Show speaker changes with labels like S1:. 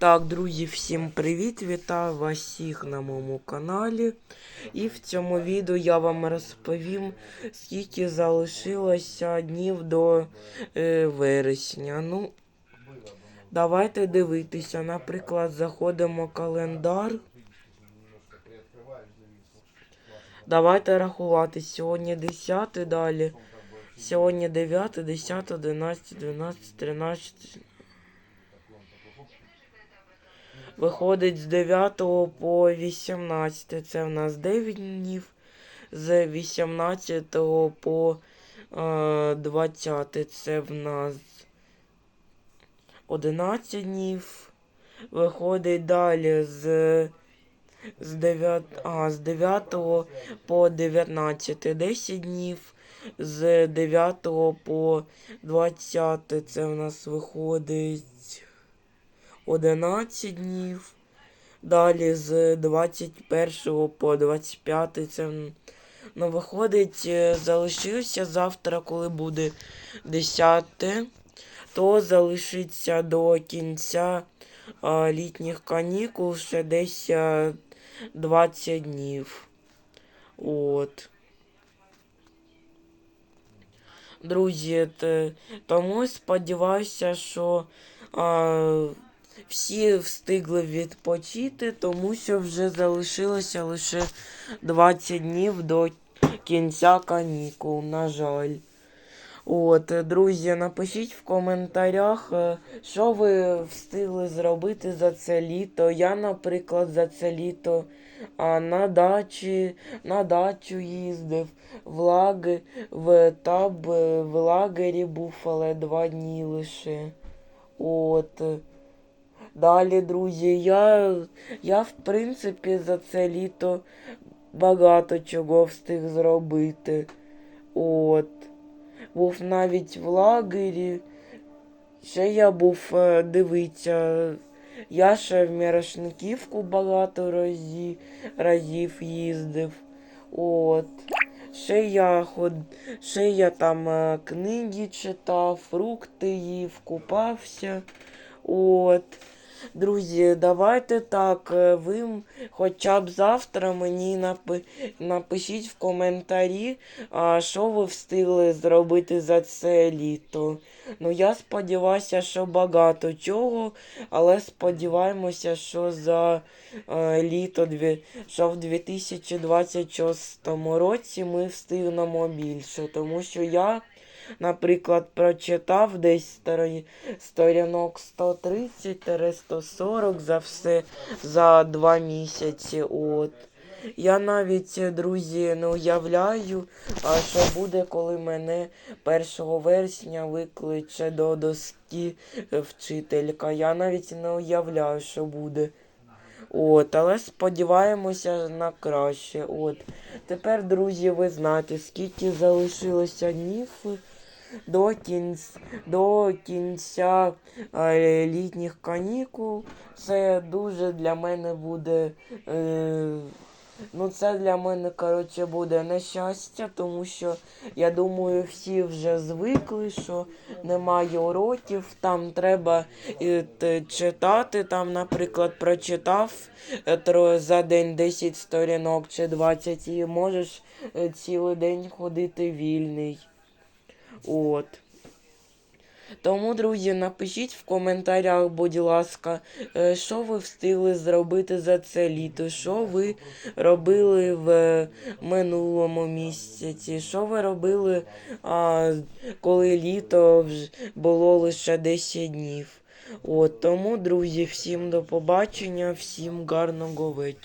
S1: Так, друзі, всім привіт! Вітаю вас всіх на моєму каналі. І в цьому відео я вам розповім, скільки залишилося днів до е, вересня. Ну, давайте дивитися. Наприклад, заходимо в календар. Давайте рахувати. Сьогодні 10 далі. Сьогодні 9, 10, 11, 12, 13. Виходить з 9 по 18. Це в нас 9 днів. З 18 по е, 20 це в нас 11 днів. Виходить далі з, з, 9, а, з 9 по 19 10 днів. З 9 по 20 це в нас виходить 11 днів. Далі з 21 по 25 це ну, виходить, е, залишився завтра, коли буде 10, то залишиться до кінця а, літніх канікул ще десь 20 днів. От. Друзі, тому сподіваюся, що а, всі встигли відпочити, тому що вже залишилося лише 20 днів до кінця канікул, на жаль. От, друзі, напишіть в коментарях, е, що ви встигли зробити за це літо. Я, наприклад, за це літо на дачі, на дачу їздив, в лаги, в таб, в лагері був, але два дні лише. От. Далі, друзі, я, я в принципі за це літо багато чого встиг зробити. От. Був навіть в лагері. Ще я був е, дивіться. Я ще в Мірошниківку багато разів, разів їздив. От. Ще я ход... ще я там е, книги читав, фрукти їв, купався. От. Друзі, давайте так. е, Ви хоча б завтра мені напи... напишіть в коментарі, а, що ви встигли зробити за це літо. Ну, я сподіваюся, що багато чого, але сподіваємося, що за е, літо, що в 2026 році ми встигнемо більше, тому що я. Наприклад, прочитав десь сторі- сторінок 130-140 за все за два місяці. От. Я навіть, друзі, не уявляю, а що буде, коли мене 1 вересня викличе до доски вчителька. Я навіть не уявляю, що буде. От, але сподіваємося на краще. От. Тепер, друзі, ви знаєте, скільки залишилося днів до кінця, до кінця е, літніх канікул. Це дуже для мене буде. Е, ну, це для мене, коротше, буде нещастя, тому що я думаю, всі вже звикли, що немає уроків, там треба е, читати. Там, наприклад, прочитав е, за день 10 сторінок чи 20 і можеш цілий день ходити вільний. От. Тому, друзі, напишіть в коментарях, будь ласка, е, що ви встигли зробити за це літо, що ви робили в е, минулому місяці, що ви робили, а, коли літо було лише 10 днів. От, тому, друзі, всім до побачення, всім гарного вечора.